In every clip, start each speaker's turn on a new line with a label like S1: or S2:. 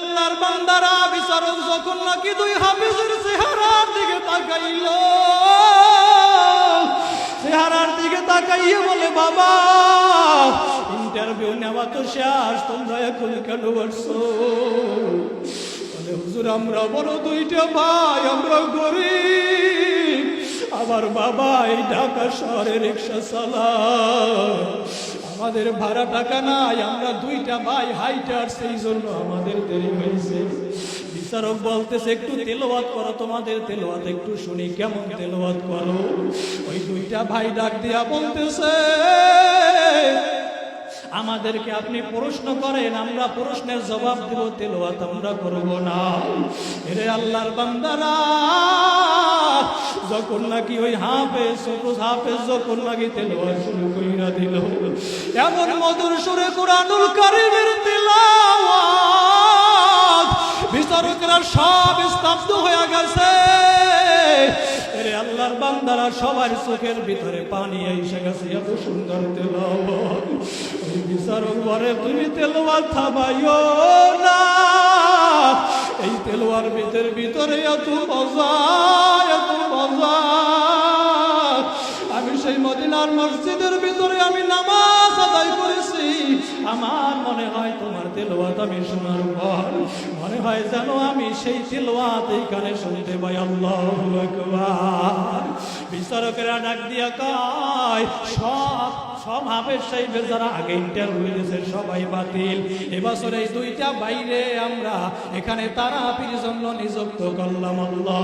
S1: আল্লাহর বান্দারা বিচারক যখন নাকি দুই হাফিজের চেহারার দিকে তাকাইল, চেহারার দিকে তাকাইয়ে বলে, বাবা ইন্টারভিউ নেওয়া তো শেষ, তোমরা এখন কেন বসছো হুজুর, আমরা বড় দুইটা ভাই, আমরা গরিব। আমার বাবা এই ঢাকা শহরে রিক্সা চালায়। আমাদের ভাড়া টাকা নাই, আমরা দুইটা ভাই হাইটার, সেই জন্য আমাদের দেরি হয়েছে। বিচারক বলতেছে, একটু তেলোয়াত করো, তোমাদের তেলোয়াত একটু শুনি, কেমন তেলোয়াত করো? ওই দুইটা ভাই ডাক দিয়া বলতেছে আমাদেরকে আপনি প্রশ্ন করেন, আমরা প্রশ্নের জবাব দেব তেলোয়াত আমরা করব না। এরে আল্লাহর বান্দারা, যখন নাকি ওই হাফে ছোট হাফে যখন নাকি তেলোয়াত শুরু কইরা দিল, এমন মধুর সুরে কোরআনুল কারিমের তেলাওয়াত বিচারকরা সব স্তব্ধ হয়ে গেছে। আল্লাহর বান্দারা, সবার চোখের ভিতরে পানি এসে গেছে, এত সুন্দর তেলাওয়াত। ওই বিচারক বলে, তুমি তেলোয়ার থামাইও না। এই তেলোয়ার ভিতর ভিতরে এত মজা এত মজা। আমি সেই মদিনার মসজিদের ভিতরে আমি নামাজ আদায় করেছি। আমার মনে হয় তোমার তেলোয়াত আমি শোনার পর, মনে হয় যেন আমি সেই তেলোয়াত এইখানে শুনতে পাই। আল্লাহ বিচারকেরা ডাক দিয়া কয়, সব সব হাফের সাহেবের যারা আগে ইন্টারভিউ দিয়েছে, সবাই বাতিল। এবছর এই দুইটা বাইরে আমরা এখানে তারা হাফির জন্য নিযুক্ত করলাম, আল্লাহ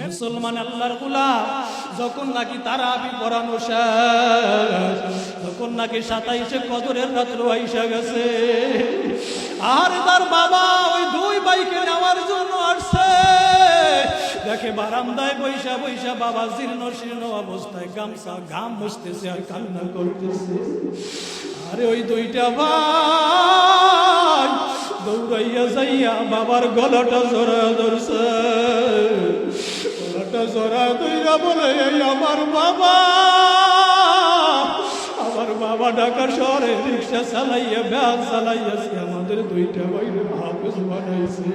S1: মুসলমান আল্লাহর গুলাম, যখন নাকি তারা হাফি পড়ানো শেষ তখন নাকি সাতাইশে কদরের রাত্র আইসা গেছে, আর তার বাবা ওই দুই বাইকে নেওয়ার জন্য আসছে। দেখে বারান্দায় বৈশা বৈশা বাবা জীর্ণ শীর্ণ অবস্থায় গামছা গাম বসতেছে আর কান্না করতেছে। আরে ওই দুইটা ভাই দৌড়াইয়া যাইয়া বাবার গলাটা জোড়া ধরছে। গলাটা জোড়া দইরা বলে আমার বাবা। আমার বাবা ঢাকা শহরে রিক্সা চালাইয়া ব্যাগ চালাইয়াছে। আমাদের দুইটা বাইরে হাফেজ বানাইছে।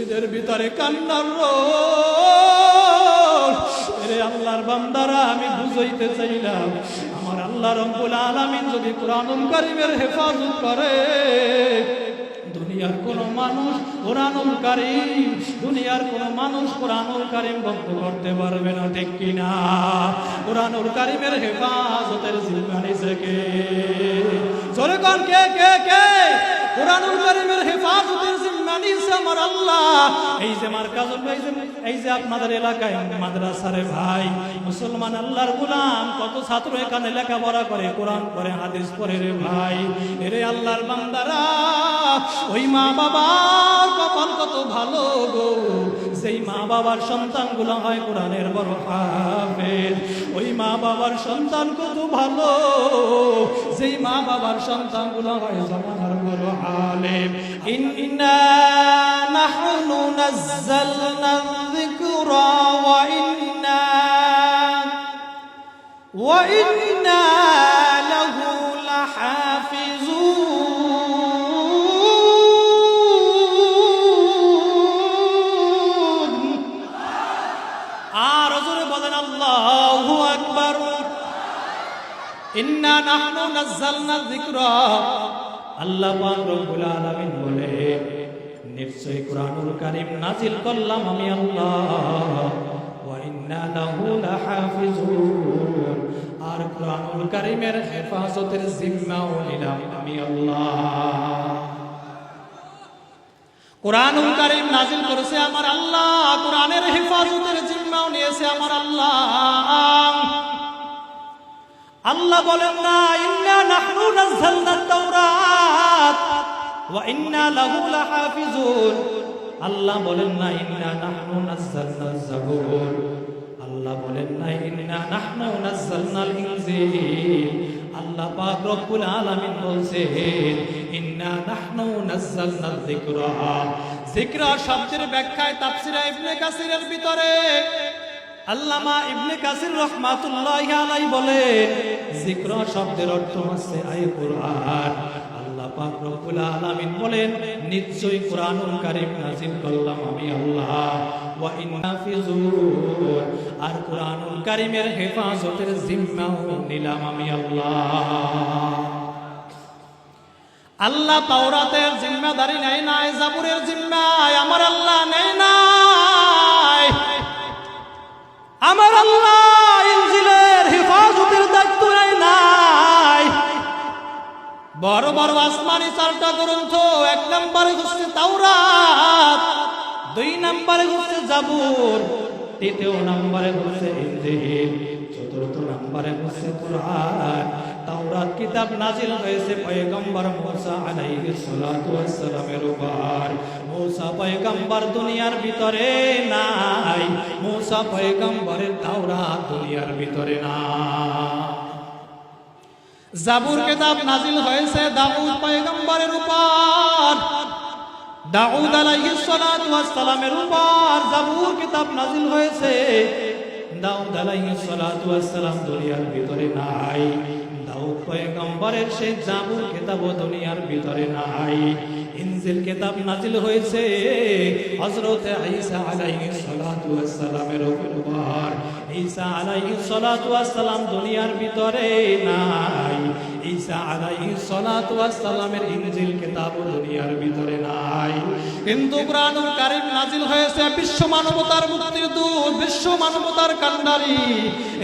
S1: মসজিদের ভিতরে কান্নার এরে আল্লাহর বান্দারা, আমি বুঝাইতে চাইলাম, আমার আল্লাহ রব্বুল আলামিন যদি কোরআনুল কারীমের হেফাজত করে, দুনিয়ার কোন মানুষ কোরআনুল কারীম, দুনিয়ার কোন মানুষ কোরআনুল কারীম বন্ধ করতে পারবে না, ঠিক কিনা কোরআনুল কারীমের হেফাজতের জিম্মা নিছে কে? জোরে কোন, কে কে কে? কোরআনুল কারীমের হেফাজতের নিছে আমার এলাকায় মাদ্রাসারে ভাই, মুসলমান আল্লাহর গোলাম ছাত্র এখানে লেখাপড়া করে, কোরআন করে হাদিস পড়ে রে ভাই। এরে আল্লাহর বান্দারা, ওই মা বাবা কপাল কত ভালো গো। সেই মা বাবার সন্তানগুলো হয় কোরআনের বড় হাফেজ। ওই মা বাবার সন্তান কত ভালো, যেই মা বাবার সন্তানগুলো হয় জমানার বড় আলেম। ইন্না ইন্না ইন্না নাহনু নাযালনা যিকরা। আল্লাহ পাক রব্বুল আলামিন বলে, নিশ্চয় কোরআনুল কারীম নাজিল করলাম আমি আল্লাহ। ওয়া ইন্না লাহু লাহাফিজুন। আর কোরআনুল কারীমের হেফাজতের জিম্মাও নিলাম আমি আল্লাহ। কোরআনুল কারীম নাজিল করেছে আমার আল্লাহ। কোরআনের হেফাজতের জিম্মাও নিয়েছে আমার আল্লাহ। আল্লাহ বলেন, না, ইন্না নাহনু নাযালনা তাওরাত, ওয়া ইন্না লাহু লাহাফিজুন। আল্লাহ বলেন, না, ইন্না নাহনু নাযালনা যাবুর আল্লাহ বলেন, না, ইন্না নাহনু নাযালনাল ইনজিল। আল্লাহ পাক রব্বুল আলামিন বলছেন, ইন্না নাহনু নাযালনা যিকরা। যিকরা শব্দের ব্যাখ্যায় তাফসীরে ইবনে কাসিরের ভিতরে আল্লামা ইবনে কাসির রহমাতুল্লাহ আলাই বলেন যিকরা শব্দের অর্থ আল্লাহ পাক রব্বুল আলামিন বলেন, নিশ্চয়ই কারীম নাযিল করলাম আমি আল্লাহ। ওয়া ইন্নাফিজুন আর কোরআনুল কারীমের হেফাজতের জিম্মাও নিলাম আমি আল্লাহ। আল্লাহ তাওরাতের জিম্মাদারি নেয় নাই, জাবুরের জিম্মায় আমার আল্লাহ নেয় নাই। আমার আল্লাহ ইনজিলের হেফাজতের দায়িত্ব নাই। বড় বড় আসমানি চারটা গ্রন্থ, এক নম্বরে হচ্ছে তাওরাত, দুই নম্বরে হচ্ছে জাবুর, তৃতীয় নম্বরে হচ্ছে ইনজিল চতুর্থ নম্বরে হচ্ছে কোরআন। তাওরাত কিতাব নাজিল হয়েছে পয়গম্বর মুসা আলাইহিস সালাতু ওয়াস সালামের উপর। মুসা পয়গম্বর দুনিয়ার ভিতরে নাই। মুসা পয়গম্বরের তাওরাত দুনিয়ার ভিতরে না জাবুর কিতাব নাজিল হয়েছে দাউদ পয়গম্বরের উপর। দাউদ আলাইহিস সালাতু ওয়াস সালামের উপর জাবুর কিতাব নাজিল হয়েছে। দাউদ আলাইহিস সালাতু ওয়াস সালাম দুনিয়ার ভিতরে নাই। দাউদ পয়গম্বরের সেই জাবুর কিতাব দুনিয়ার ভিতরে নাই। ইনজিল কিতাব নাজিল হয়েছে। হযরত ঈসা আলাইহিস সালাতু ওয়াস সালামের উপর। ঈসা আলাইহিস সালাতু ওয়াস সালাম দুনিয়ার ভিতরে নাই। ঈসা আলাইহিস সালাতু ওয়াস সালামের ইনজিল কিতাব দুনিয়ার ভিতরে নাই। কিন্তু কোরআনুল কারীম নাজিল হয়েছে বিশ্ব মানবতার মুক্তির দূত, বিশ্ব মানবতার কান্ডারি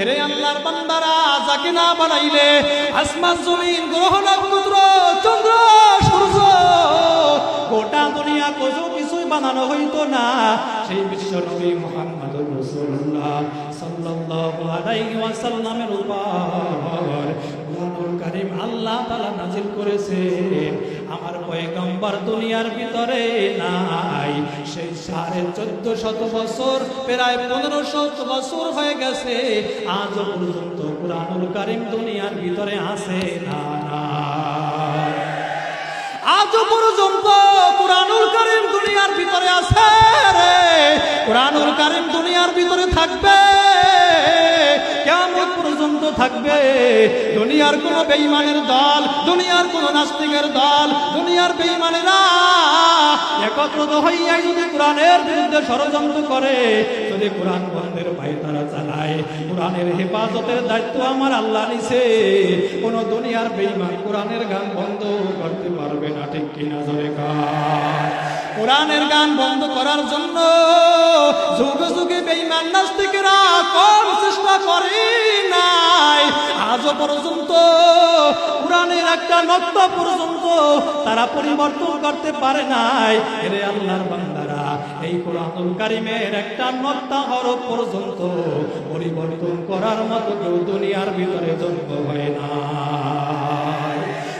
S1: এরে আল্লাহর বান্দারা, যাকে না বানাইলে আসমান, জমিন, গ্রহ, নক্ষত্র, চন্দ্র, সূর্য গোটা দুনিয়া কোজো কিছুই বানানো হইতো না। সেই বিশ্ব নবী মুহাম্মদুর রাসূলুল্লাহ সাল্লাল্লাহু আলাইহি ওয়াসাল্লামের উপর কোরআনুল কারীম আল্লাহ তাআলা নাজিল করেছে। আমার পয়গম্বর দুনিয়ার ভিতরে নাই। সেই সাড়ে চোদ্দ শত বছর, প্রায় পনেরো শত বছর হয়ে গেছে। আজও পর্যন্ত কোরআনুল কারীম দুনিয়ার ভিতরে আছে না না আজও পর্যন্ত কোরআনুল কারীম দুনিয়ার ভিতরে আছে রে। কোরআনুল কারীম দুনিয়ার ভিতরে থাকবে। কেমন পর্যন্ত থাকবে। দুনিয়ার কোন বেঈমানের দল, দুনিয়ার কোন নাস্তিকের দল, দুনিয়ার বেঈমানেরা একত্রিত হইয়াই যদি কোরআনের বিরুদ্ধে ষড়যন্ত্র করে, যদি কোরআন বন্ধের ভাই কোরআনের হেফাজতের দায়িত্ব আমার আল্লাহ নিছে। কোন দুনিয়ার বেইমান কোরআনের গান বন্ধ করতে পারবে না, ঠিক কিনা জোরে কার কোরআনের গান বন্ধ করার জন্য যুগ যুগে বেইমান নাস্তিকেরা কম চেষ্টা করে নাই। আজও পর্যন্ত কোরআনের একটা নক্ত পর্যন্ত তারা পরিবর্তন করতে পারে নাই। এরে আল্লাহর বান্দারা এই কোরআনুল কারিমের একটা নত্তা হরফ পর্যন্ত পরিবর্তন করার মতো কেউ দুনিয়ার ভিতরে জন্ম হয় না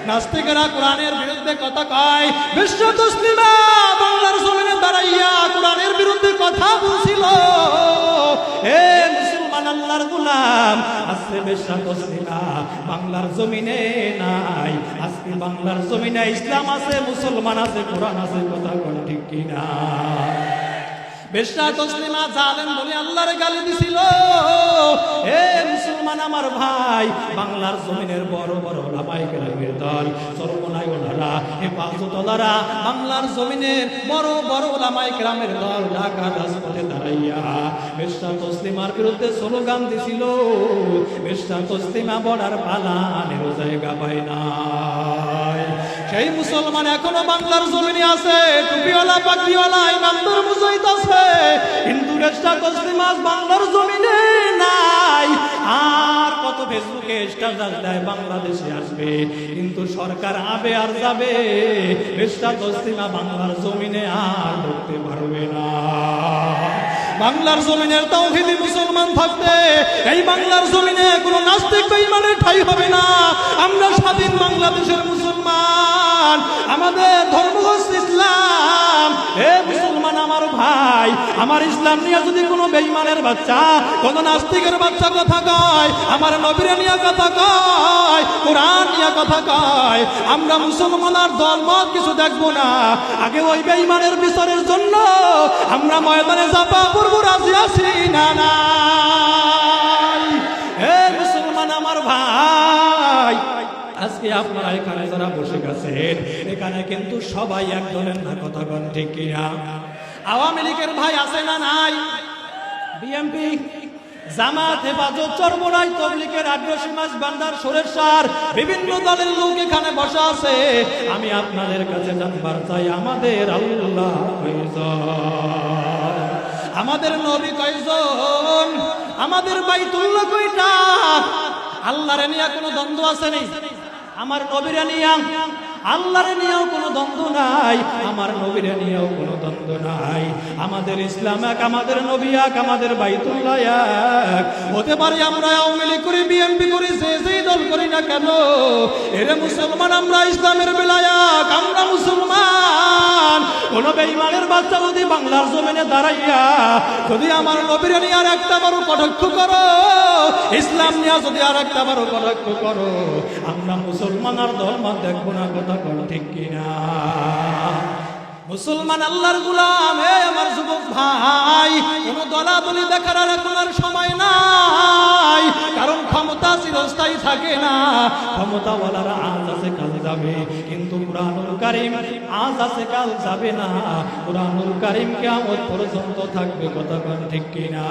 S1: নাস্তিকেরা কোরআনের বিরুদ্ধে কথা কয়, বিশ্ব তসলিমা বাংলার জমিনে দাঁড়াইয়া কোরআনের বিরুদ্ধে কথা বলছিল। হে মুসলমান আল্লাহর গোলাম। আজকে বিশ্ব তসলিমা বাংলার জমিনে নাই। আজকে বাংলার জমিনে ইসলাম আছে, মুসলমান আছে, কোরআন আছে, কথা কোন ঠিক কিনা? বেশা তসলিমা জালেম বলে আল্লাহর গালি দিছিল। হে মুসলমান আমার ভাই। বাংলার জমিনের বড় বড় ওলামাই কেরামের দল। সর্বনাই ওলারা এ পাঁচতলারা বাংলার জমিনের বড় বড় ওলামাই কেরামের দল ঢাকা রাজপথে দাঁড়াইয়া। বেশা তসলিমার বিরুদ্ধে স্লোগান দিছিল বেশা তসলিমা বড়ার পালানের জায়গা পায় নাই। সেই মুসলমান এখনও বাংলার জমিনে আছে। টুপিওয়ালা পাগড়িওয়ালা ইমানদার মুজাহিদ আছে। কিন্তু রেস্টা তসলিমাস বাংলার জমিনে নাই। আর কত ফেসবুকে স্ট্যাটাস দেয়, বাংলাদেশে আসবে। কিন্তু সরকার আবে আর যাবে। রেস্টা তসলিমা বাংলার জমিনে আর ঢুকতে পারবে না। বাংলার জমিনের তৌহিদি মুসলমান থাকতে এই বাংলার জমিনে কোনো নাস্তিক বেঈমানের ঠাই হবে না। আমরা স্বাধীন বাংলাদেশের মুসলমান। আমাদের ধর্ম ইসলাম। হে ভাই, আমার ইসলাম নিয়ে যদি কোনো বেইমানের বাচ্চা, কোনো নাস্তিকের বাচ্চা কথা কয়, আমার নবীরে নিয়ে কথা কয়, কোরআন নিয়ে কথা কয়, আমরা মুসলমান ধর্ম কিছু দেখব না। আগে ওই বেইমানের বিচারের জন্য আমরা ময়দানে চাপা পড়ব, রাজি আছি না হে মুসলমান আমার ভাই, আজকে আপনারা এখানে যারা বসে গেছেন, এখানে কিন্তু সবাই এক দলের না কথা বল ঠিক কিনা? আওয়ামী লীগের ভাই আছে না নাই? বিএমপি জামাত, হেফাজত, চরমোনাই তবলিকের আগ্রসী মাছ বান্দার সুরেশ্বর বিভিন্ন দলের লোক এখানে বসা আছে। আমি আপনাদের কাছে জানবার চাই, আমাদের আল্লাহ? আমাদের নবী কয়জন? আমাদের বাইতুল্লাহ কয়টা? আল্লাহরে নিয়ে কোনো দ্বন্দ্ব আছে নেই? আমার নবীরে নিয়ে আল্লাহরে নিয়েও কোনো দ্বন্দ্ব নাই, আমার নবীরে নিয়েও কোনো দ্বন্দ্ব নাই। আমাদের ইসলাম এক, আমাদের নবী এক, আমাদের বাইতুল্লাহ এক। হতে পারে আমরা আওয়ামী লীগ করি, বিএনপি করি, যে যেই দল করি না কেন? এরে মুসলমান, আমরা ইসলামের বেলায়াক আমরা মুসলমান। কোন বেঈমানের বাচ্চা যদি বাংলার জমিনে দাঁড়াইয়া যদি আমার নবীরে নিয়ে আর একটা বারো কটাক্ষ করো, ইসলাম নিয়ে যদি আর একটা বারো কটাক্ষ করো, আমরা মুসলমান আর ধর্ম দেখব না, কথা ঠিক কিনা? মুসলমান আল্লাহর গুলাম, হে আমার যুবক ভাই, কোন দলাদলি দেখার আর এখন আর সময় নাই। কারণ ক্ষমতা চিরস্থায়ী থাকে না ক্ষমতা বলার আজ আছে কাল যাবে। কিন্তু কুরআনুল কারীম আজ আছে, কাল যাবে না। কুরআনুল কারীম কিয়ামত পর্যন্ত থাকবে, কথা কোন ঠিক কিনা?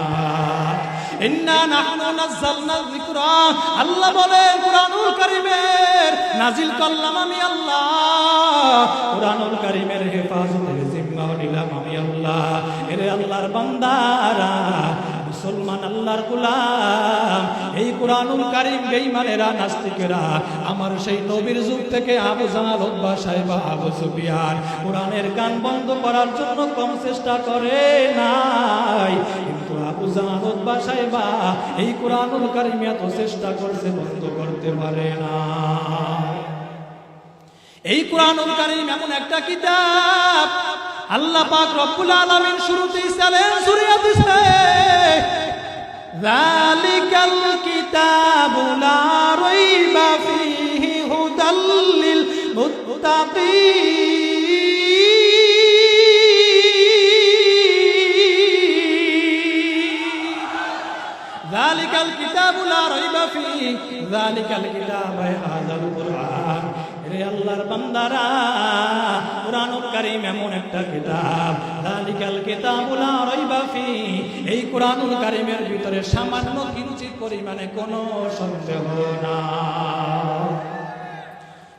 S1: আল্লাহ বলে, কুরআনুল কারীমের নাজিল করলাম আমি আল্লাহ। কুরআনুল কারীমের হেফাজতের জিম্মাও নিলাম আমি আল্লাহ। এরে আল্লাহর বান্দারা মুসলমান আল্লাহর গোলাম। এই কোরআনুল কারীম বেঈমানেরা, নাস্তিকেরা, আমার সেই নবীর যুগ থেকে আবু জাহাল, উতবা সাহেব, আবু সুফিয়ান, কোরআনের গান বন্ধ করার জন্য কম চেষ্টা করে নাই। আবু এই কোরআনুল কারিম এত চেষ্টা করছে, বন্ধ করতে পারে না। এই কোরআনুল কারিম এমন একটা কিতাব, আল্লাহ পাক রব্বুল আলামিন শুরুতেই চ্যালেঞ্জ দিছে। ذلك الكتاب لا ريب فيه هدى للمتقين. ذلك الكتاب لا ريب فيه. ذلك الكتاب هذا القرآن. রে আল্লাহর বান্দারা কোরআন কারীম এমন একটা কিতাব। দালিকাল কিতাবু রইবাফি এই কোরআনুল কারিমের ভিতরে সামান্য কিঞ্চিত পরিমাণে কোনো সন্দেহ না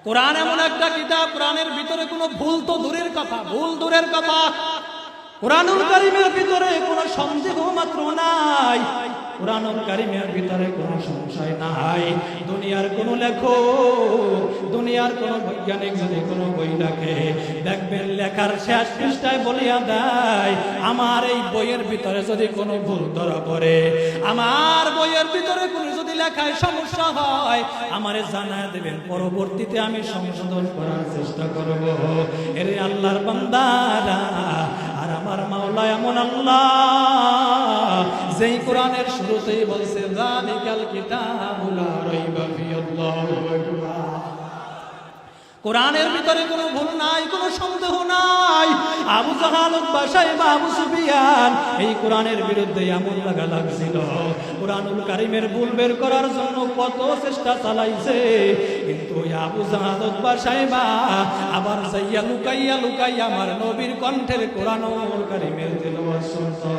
S1: কোরআন এমন একটা কিতাব, কোরআনের ভিতরে কোনো ভুল তো দূরের কথা, ভুল দূরের কথা। কোরআনুল কারিমের ভিতরে কোনো সন্দেহ মাত্র নাই। কোরআনুল কারিমের ভিতরে কোনো সংশয় নাই। দুনিয়ার কোনো লেখো দুনিয়ার কোনো বৈজ্ঞানিক যদি কোনো বই লেখে দেখবেন লেখার শেষ পৃষ্ঠায় বলিয়া দেয়, আমার এই বইয়ের ভিতরে যদি কোনো ভুল ধরা পড়ে, আমার বইয়ের ভিতরে কোনো যদি লেখায় সমস্যা হয়, আমারে জানায় দেবেন, পরবর্তীতে আমি সংশোধন করার চেষ্টা করব। এরে আল্লাহর বান্দারা আমার মাওলা, এমন আল্লাহ। যেই কোরআনের শুরুতেই বলছে জালিকাল কিতাবুল লা রাইবা ফিহি আল্লাহু। আকবার কোরআনের ভিতরে কোনো ভুল নাই, কোনো সন্দেহ নাই। আবু জাহাল বাসায় বা আবু সুফিয়ান, এই কোরআনের বিরুদ্ধে এমন লাগা লাগছিল কোরআনুল কারিমের ভুল বের করার জন্য কত চেষ্টা চালাইছে। কিন্তু আবু জাহাল বাসায় বা আবার যাইয়া লুকাইয়া লুকাইয়া আমার নবীর কণ্ঠের কোরআনুল কারিমের তেলাওয়াত শুনতো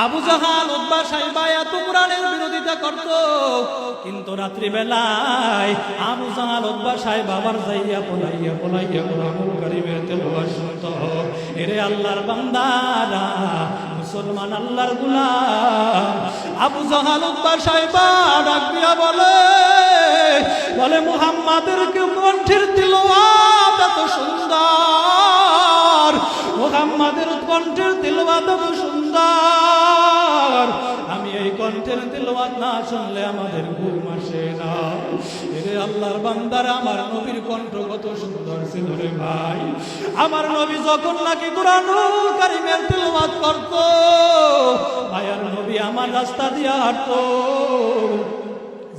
S1: আবু জাহাল উদ্বা সাহেবা এত কোরআনের বিরোধিতা করত। কিন্তু রাত্রি বেলায় আবু জাহাল উদ্বা সাহেব আবার যাইয়া পলাইয়া পলাইয়া কোরআনুল কারিমের তেলাওয়াত এরে আল্লাহর বান্দারা, মুসলমান আল্লাহর গুলাম। আবু জাহাল উদ্বা সাহেবা ডাক বলে বলে, মুহাম্মাদের কণ্ঠের তিলওয়াত এত সুন্দর। মুহাম্মাদের কণ্ঠের তিলওয়াত এত সুন্দর। আমি এই কণ্ঠের তেলোয়াত না শুনলে আমাদের ঘুম আসে না। এরে আল্লাহর বান্দার, আমার নবীর কণ্ঠ কত সুন্দর ছিল রে ভাই। আমার নবী যখন নাকি কোরআনুল কারিমের তেলোয়াত করত ভাই আর নবী আমার রাস্তা দিয়ে হাঁটতো।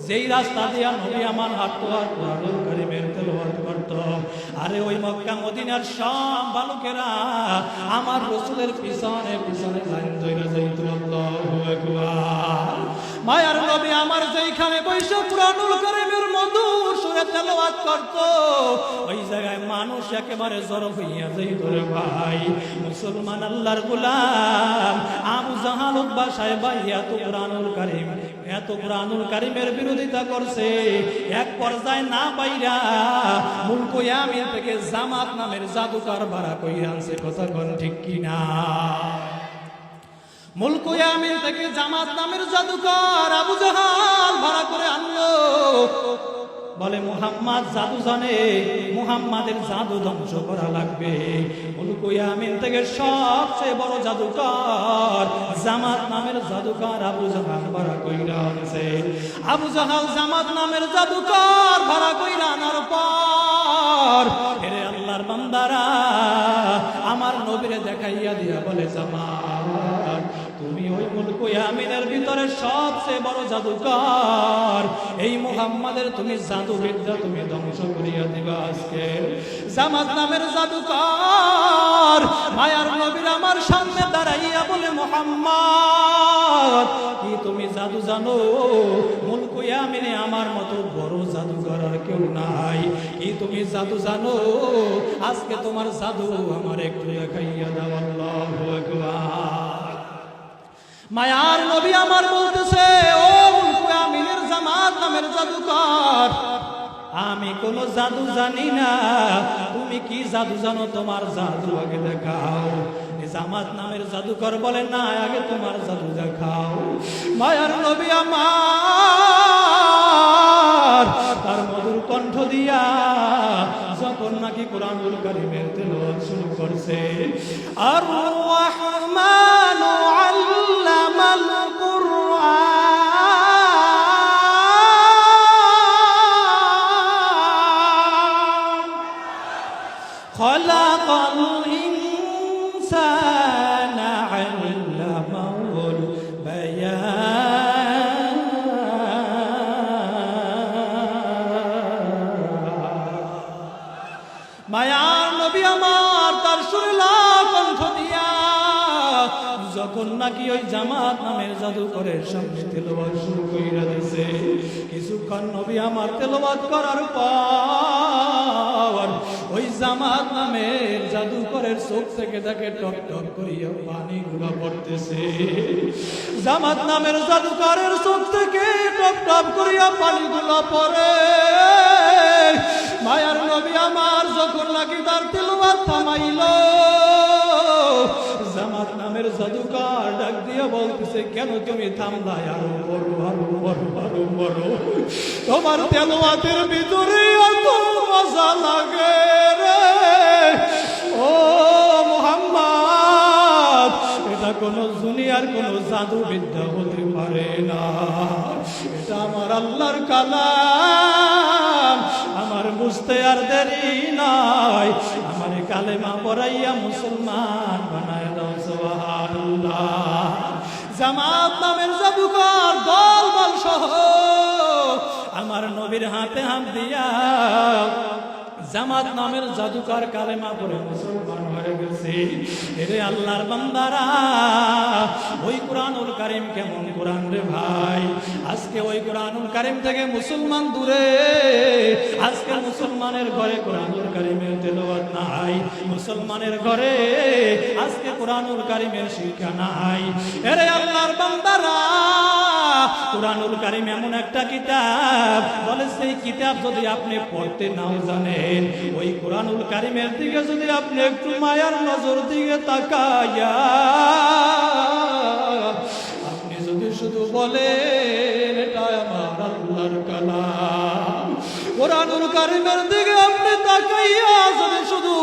S1: যেই রাস্তা দিয়া নবী আমার হাঁটতো আর কোরআনুল কারিমের তেলাওয়াত করত, আরে ওই মক্কা, মদিনার সব বালকেরা আমার রসুলের পিছনে পিছনে লাইন ধরে যাইত মায়ার নবী আমার যেইখানে বৈশ্ব পুরানুল করিমের মধুর সুরে তেলাওয়াত করত। ওই জায়গায় মানুষ একেবারে জড়ো হইয়া যাই ধরে ভাই। মুসলমান আল্লাহর গোলাম, আবু জাহাল বাসায় ভাই এত পুরানুল কারিম এত কোরআনুল কারিমের বিরোধিতা করছে। এক পর্যায়ে না পাইরা মুলকো ইয়ামিন থেকে জামাত নামের জাদুকার ভাড়া কইরা আনছে। কথা কোন ঠিক কিনা? মুলক ইয়ামিন থেকে জামাত নামের জাদুকর আবু জাহাল ভাড়া করে আনলো। বলে, মুহাম্মদ জাদু জানে মুহাম্মাদের জাদু ধ্বংস করা লাগবে। ইয়ামিন থেকে সবচেয়ে বড় জাদুকর জামাত নামের জাদুকর আবু জাহাল ভাড়া কইরা আনছে। আবু জাহাল জামাত নামের জাদুকর ভাড়া কইরা আনার পর, হেরে আল্লাহর বান্দারা, আমার নবীরে দেখাইয়া দিয়া বলে, জামাত ইয়ামিনের ভিতরে সবচেয়ে বড় জাদুকর। এই মুহাম্মাদের তুমি জাদু বিদ্যা তুমি ধ্বংস করিয়া দিবা আজকে। জামাত নামের জাদুকর, মায়ার নবীর আমার সামনে দাঁড়াইয়া বলে, মুহাম্মদ, কি তুমি জাদু জানো? মুলক ইয়ামিনে আমার মতো বড় জাদুকর আর কেউ নাই। কি তুমি জাদু জানো? আজকে তোমার জাদু আমার একটু দেখাইয়া দাও, আল্লাহু আকবার। মায়ার নবী আমার বলতেছে, ও মুলকু আমিনের জামাত নামের জাদুকর। আমি কোন জাদু জানি না। তুমি কি জাদু জানো? তোমার জাদু আগে দেখাও। জামাত নামের জাদুকর বলে, না, আগে তোমার জাদু দেখাও। মায়ার নবী আমার, তার মধুর কণ্ঠ দিয়া যখন নাকি কোরআনুল কারিমের তেলাওয়াত শুরু করছে, আর রহমান আমার তার সুরলা কণ্ঠ দিয়া, যখন নাকি ওই জামাত নামের জাদুকরের সামনে তেলাওয়াত শুরু কইরা দিছে, কিছুক্ষণ নবী আমার তেলাওয়াত করার পর ওই জামাত নামের জাদুকরের চোখ থেকে তাকে টক টক করিয়া পানি গুলা পড়তেছে। জামাত নামের জাদুকরের চোখ থেকে টপ টপ করিয়া পানি গুলা পড়ে। মায়ার নবী আমার যখন নাকি তার তেলবাদ থামাইল জামাত নামের জাদুকার ডাক দিয়ে বলতেছে, কেন তুমি থামলাই আরও বড় আরও বড় আরও বড়। তোমার তেলবাতের ভিতরে এত মজা লাগে রে। ও মোহাম্মদ, এটা কোন দুনিয়ার কোন জাদু বিদ্যা হতে পারে না। এটা আমার আল্লাহর আমার বুঝতে আর দেরি নাই। আমার কালেমা পড়াইয়া মুসলমান বানায় জামাত নামের জাদুকর দল বল সহ আমার নবীর হাতে হাত দিয়া জামাত নামের জাদুকার কালেমা পড়ে মুসলমান হয়ে গেছে। এরে আল্লাহর বান্দারা, ওই কোরআনুল কারিম কেমন কোরআন রে ভাই? আজকে ওই কোরআনুল কারিম থেকে মুসলমান দূরে। আজকে মুসলমানের ঘরে কোরআনুল কারিমের তেলাওয়াত নাই। মুসলমানের ঘরে আজকে কোরআনুল কারিমের শিক্ষা নাই। এরে আল্লাহর বান্দারা কোরআনুল কারিম এমন একটা কিতাব। বলে সেই কিতাব যদি আপনি পড়তে নাও জানেন, ওই কোরআনুল কারিমের দিকে যদি আপনি একটু মায়ার নজর দিকে তাকাইয়া আপনি যদি শুধু বলেন, এটা আমার আল্লাহর কালাম। কোরআনুল কারিমের দিকে আপনি তাকাইয়া যদি শুধু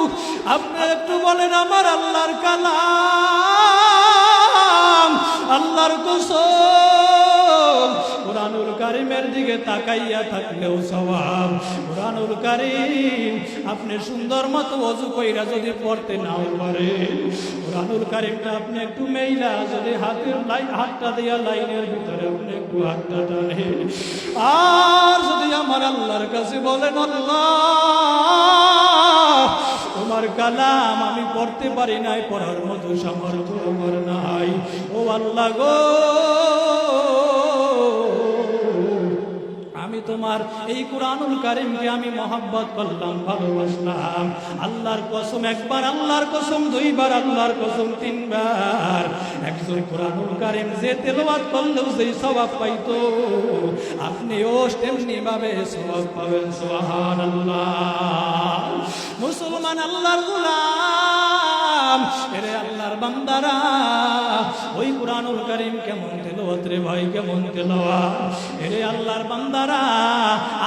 S1: আপনি একটু বলেন, আমার আল্লাহর কালাম। আল্লাহর কোরআনুল কারিমের দিকে তাকাইয়া থাকলেও সবাব কোরআনুল কারিম আপনি সুন্দর মতো অজু কইরা যদি পড়তে নাও পারে কোরআনুল কারিমটা আপনি একটু মেইলা যদি হাতের লাইন হাতটা দিয়া লাইনের ভিতরে আপনি একটু হাতটা টানে আর যদি আমার আল্লাহর কাছে বলেন তোমার কালাম আমি পড়তে পারি নাই, পড়ার মতো সামর্থ্য আমার নাই। ও আল্লাহ গো! তোমার এই কোরআনুল কারিমকে আমি মহাব্বত করলাম, ভালোবাসলাম। আল্লাহর কসম, একবার আল্লাহর কসম, দুইবার আল্লাহর কসম, তিনবার। একজন কোরআনুল কারিম যে তেলাওয়াত করলেও সেই স্বভাব পাইতো আপনিও তেমনি ভাবে স্বভাব পাবেন সোহান আল্লাহ মুসলমান আল্লাহর গোলাম। এরে আল্লাহর বান্দারা, ওই কোরআনুল কারীম কেমন তেলাওয়াত রে ভাই, কেমন তেলাওয়াত? এরে আল্লাহর বান্দারা,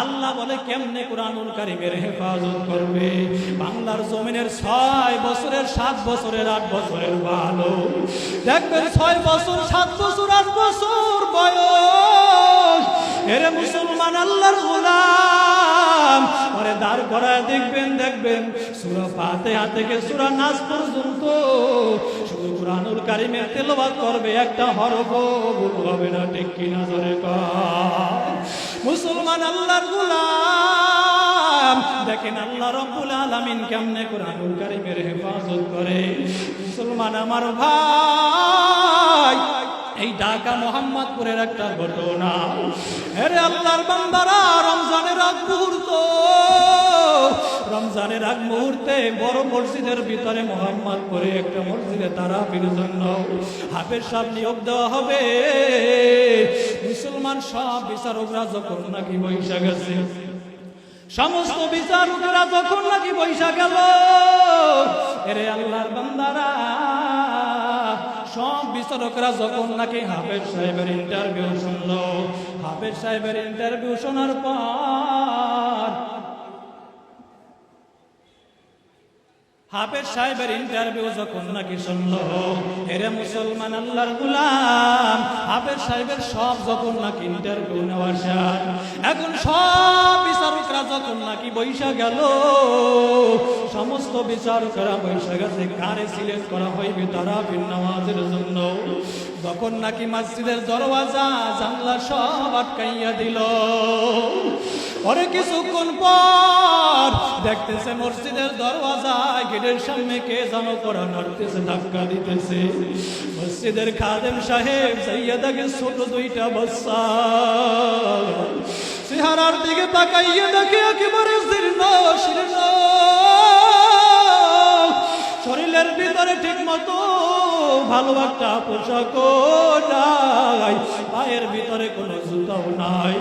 S1: আল্লাহ বলে কেমনে কোরআনুল কারীমের হেফাজত করবে? বাংলার জমিনের ছয় বছরের সাত বছরের আট বছরের ভালো। দেখবেন ছয় বছর, সাত বছর, আট বছর বয়স। এরে মুসলমান আল্লাহর গোলাম পরে দাঁড় করায় দেখবেন দেখবেন। সুরা ফাতিহা থেকে সুরা নাস পর্যন্ত শুধু কোরআনুল কারিমের তেলাওয়াত করবে একটা হরফ, ভুল হবে না, ঠিক জোরে কর মুসলমান আল্লাহর গোলাম। দেখেন আল্লাহ রব্বুল আলামিন কেমনে কোরআনুল কারিমের হেফাজত করে। মুসলমান আমার ভাই। এই ঢাকা মোহাম্মদপুরের একটা ঘটনা। আরে আল্লাহর বান্দারা, রমজানের আগ মুহূর্ত। রমজানের আগ মুহূর্তে বড় মসজিদের ভিতরে মোহাম্মদপুরে একটা মসজিদে তারা জন্য হাফের সাহেব নিয়োগ দেওয়া হবে। মুসলমান সব বিচারকরা যখন নাকি বৈশা গেছে। সমস্ত বিচারকরা যখন নাকি বৈশা গেল। এরে আল্লাহর বান্দারা সব বিচারকরা যখন নাকি হাফেজ সাহেবের ইন্টারভিউ শুনলো হাফেজ সাহেবের ইন্টারভিউ শোনার পর হাফেজ সাহেবের ইন্টারভিউ যখন নাকি শুনলো, এরে মুসলমান আল্লাহর গুলাম, হাফেজ সাহেবের সব যখন নাকি ইন্টারভিউ নেওয়া শেষ, এখন সব বিচারকরা যখন নাকি বৈশা গেল, সমস্ত বিচারকরা বৈশা গেছে, কারে সিলেক্ট করা হইবে তারা নামাজের জন্য। যখন নাকি মসজিদের দরওয়াজা জানলা সব আটকাইয়া দিল পরে কিছুক্ষণ পর দেখতেছে মসজিদের দরওয়াজা, গেটের সামনে কে যেন করা নড়তেছে, ধাক্কা দিতেছে। মসজিদের খাদেম সাহেব সৈয়দাকে ছোট দুইটা বাচ্চা চেহারার দিকে তাকাইয়ে দেখে একেবারে শরীরের ভিতরে ঠিক মতো ভালো একটা পোশাক নাই, পায়ের ভিতরে কোনো জুতাও নাই।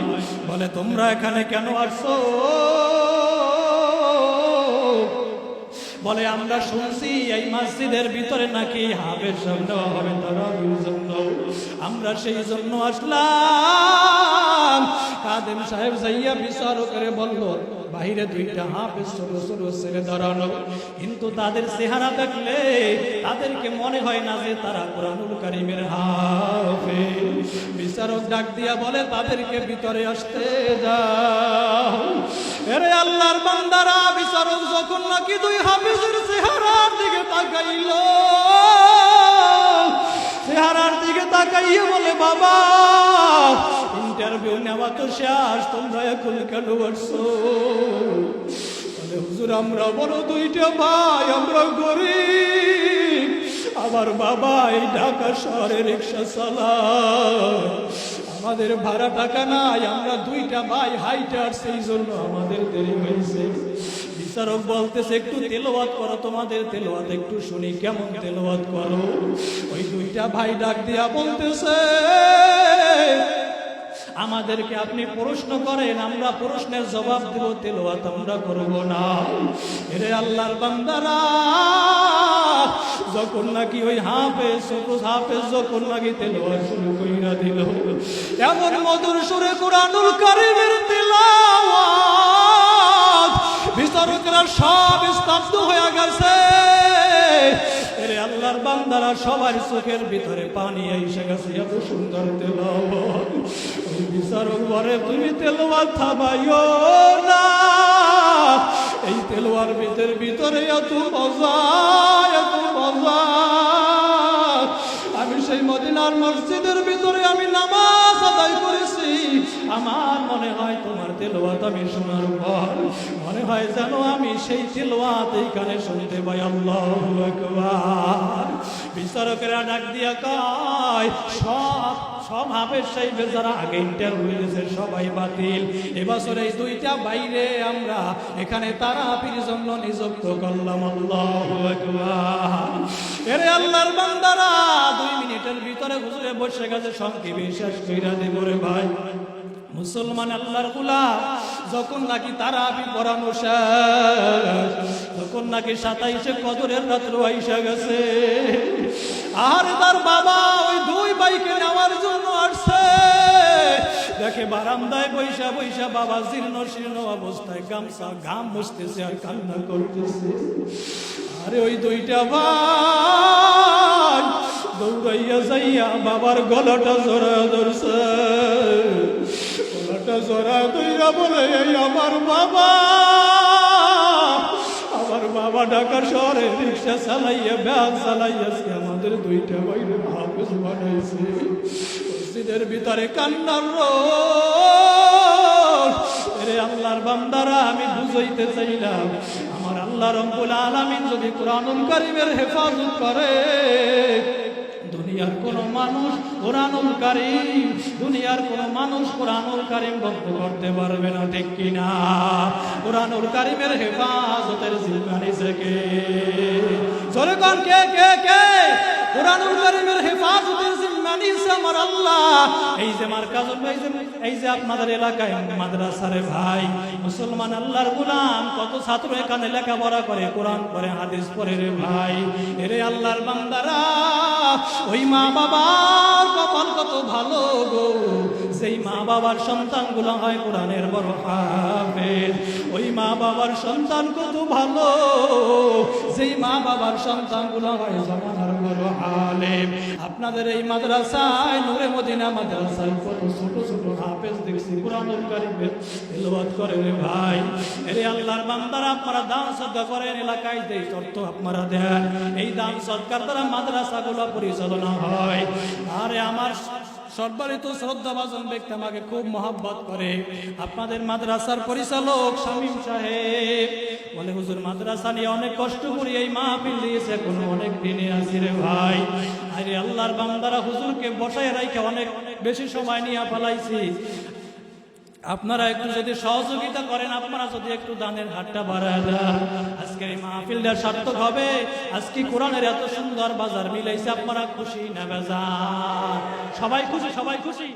S1: বলে, তোমরা এখানে কেন আসছো? বলে, আমরা শুনছি এই মসজিদের ভিতরে নাকি হাবের সামনে হবে জন্য। আমরা সেই জন্য আসলাম। কাদেম সাহেব যাইয়া বিচারও করে বলল বাইরে দুইটা হাফেজ ছোট ছোট ছেলে দাঁড়ানো কিন্তু তাদের চেহারা দেখলে তাদেরকে মনে হয় না যে তারা কোরআনুল কারিমের হাফে। বিচারক ডাক দিয়া বলে, তাদেরকে ভিতরে আসতে দাও। এরে আল্লাহর বান্দারা, বিচারক যখন নাকি দুই হাফেজের চেহারার দিকে তাকাইল, চেহারার দিকে তাকাইয়ে বলে, বাবা ইন্টারভিউ নেওয়া তো শেষ। তোমরা এখন কেন বসছো হুজুর, আমরা বড় দুইটা ভাই, আমরা গরিব। আমার বাবা এই ঢাকা শহরে রিক্সা চালায়। আমাদের ভাড়া টাকা নাই, আমরা দুইটা ভাই হাইটার সেই জন্য আমাদের দেরি হয়েছে। বিচারক বলতেছে, একটু তেলোয়াত করো, তোমাদের তেলোয়াত একটু শুনি, কেমন তেলোয়াত করো? ওই দুইটা ভাই ডাক দিয়া বলতেছে আমাদেরকে আপনি প্রশ্ন করেন, আমরা প্রশ্নের জবাব দেব তেলোয়াত আমরা করব না। এরে আল্লাহর বান্দারা, যখন নাকি ওই হাফেজ ছোট হাফেজ যখন নাকি তেলোয়াত শুরু কইরা দিল, এমন মধুর সুরে কোরআনুল কারিমের তেলাওয়াত বিচারকরা সব স্তব্ধ হয়ে গেছে। এরে আল্লাহর বান্দারা, সবার চোখের ভিতরে পানি এসে গেছে, এত সুন্দর তেলাওয়াত। বলে তুমি তেলোয়ার থামাইও না। এই তেলোয়ার ভিতরে ভিতরে এত মজা এত মজা। আমি সেই মদিনার মসজিদের ভিতরে আমি নামাজ আদায় করেছি। আমার মনে হয় তোমার তেলোয়াত আমি শোনার পর, মনে হয় যেন আমি সেই তেলোয়াত এইখানে শুনতে পাই। আল্লাহ বিচারকেরা ডাক দিয়া কয়, সব সব হাফেজ সাহেবের যারা আগে ইন্টারভিউ দিয়েছে সবাই বাতিল। এবছর এই দুইটা বাইরে আমরা, এখানে তারা হাফির জন্য নিযুক্ত করলাম, আল্লাহ এরে আল্লাহর বান্দারা, দুই মিনিটের ভিতরে হুজুরে বসে গেছে সঙ্গে বিশ্বাস কইরা দেব রে ভাই। মুসলমান আল্লাহর গুলাম, যখন নাকি তারা আমি পড়ানো তখন নাকি সাতাইশে কদরের রাত্র আইসা গেছে। আর তার বাবা ওই দুই বাইকে নেওয়ার জন্য আসছে। দেখে বারান্দায় বৈশা বৈশা বাবা জীর্ণ শীর্ণ অবস্থায় গামছা ঘাম মুছতেছে আর কান্না করতেছে। আরে ওই দুইটা ভাই দৌড়াইয়া যাইয়া বাবার গলাটা জোড়া ধরছে। গলাটা জোড়া দইরা বলে আমার বাবা। বাবা ঢাকা শহরে রিক্সা চালাইয়া ব্যাগ চালাইয়াছে আমাদের দুইটা বাইরে হাফেজ বানাইছে। মসজিদের ভিতরে কান্নার রে আল্লাহর বান্দারা, আমি বুঝাইতে চাইলাম, আমার আল্লাহ রব্বুল আলামিন যদি কোরআনুল করিমের হেফাজত করে দুনিয়ার কোন মানুষ কোরআনুল কারিম, দুনিয়ার কোন মানুষ কোরআনুল কারিম বন্ধ করতে পারবে না, ঠিক কিনা কোরআনুল কারিমের হেফাজতের জিম্মানি থেকে। জোরে কে কে কে? কোরআনুল কারীমের এই যে আমার যে এই যে আপনাদের এলাকায় ভাই, মুসলমান আল্লাহর গোলাম, কত ছাত্র এখানে লেখাপড়া করে, কোরআন পড়ে, হাদিস পড়ে রে ভাই। এরে আল্লাহর বান্দারা, ওই মা বাবার কপাল কত ভালো গো। সেই মা বাবার সন্তানগুলো হয় কোরআনের বড় হাফেজ। ওই মা বাবার সন্তান কত ভালো, যেই মা বাবার সন্তানগুলো হয় জমানার বড় আলেম। আপনাদের এই মাদ্রাসায়, নূরে মদিনা মাদ্রাসায় কত ছোট ছোট হাফেজ দেখছি তেলাওয়াত করে রে ভাই। এরে আল্লাহর বান্দারা, আপনারা দান সদকা করেন, এলাকায় আপনারা দেন, এই দান সদকার দ্বারা মাদ্রাসাগুলো পরিচালনা হয়। আরে আমার সম্মানিত শ্রদ্ধাভাজন ব্যক্তি আমাকে খুব মহাব্বত করে। আপনাদের মাদ্রাসার পরিচালক শামীম সাহেব বলে, হুজুর, মাদ্রাসা নিয়ে অনেক কষ্ট করি এই মাহফিল দিয়েছে, এখন অনেক দিনে আছি রে ভাই। আরে আল্লাহর বান্দারা হুজুরকে বসায় রাইখে অনেক অনেক বেশি সময় নিয়ে পালাইছি আপনারা একটু যদি সহযোগিতা করেন, আপনারা যদি একটু দানের হাতটা বাড়ায় দেন। আজকে এই মাহফিলটা সার্থক হবে। আজকে কোরআনের এত সুন্দর বাজার মিলাইছে, আপনারা খুশি না বেজার? সবাই খুশি সবাই খুশি?